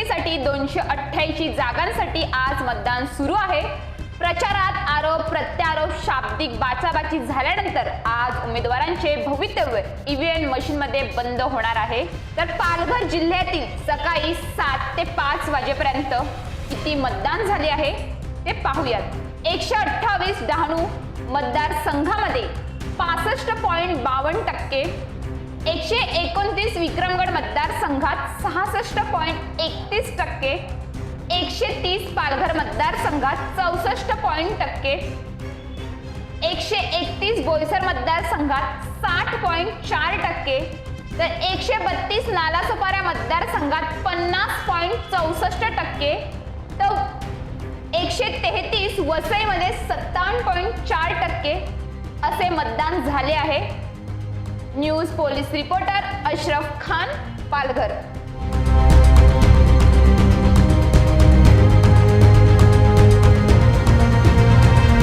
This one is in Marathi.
निवडणुकीसाठी दोनशे अठ्ठ्याऐंशी जागांसाठी आज मतदान सुरू आहे. प्रचारात आरोप प्रत्यारोप शाब्दिक बाचाबाची झाल्यानंतर आज उमेदवारांचे भवितव्य ईव्हीएम मशीनमध्ये बंद होणार आहे. तर पालघर जिल्ह्यातील सकाळी सात ते पाच वाजेपर्यंत किती मतदान झाले आहे ते पाहूयात. एकशे अठ्ठावीस डहाणू मतदारसंघामध्ये पासष्ट पॉईंट बावन्न टक्के एकशे एक एकोणतीस विक्रमगड मतदारसंघात सहासष्ट पॉईंट एकतीस टक्के एकशे तीस पालघर मतदारसंघात चौसष्ट पॉईंट टक्के एकशे एकतीस बोईसर मतदारसंघात साठ पॉईंट चार टक्के तर एकशे बत्तीस नालासोपारा मतदारसंघात पन्नास पॉईंट चौसष्ट टक्के तर एकशे तेहतीस वसईमध्ये सत्तावन्न पॉईंट चार टक्के असे मतदान झाले आहे. News police reporter Ashraf Khan Palghar.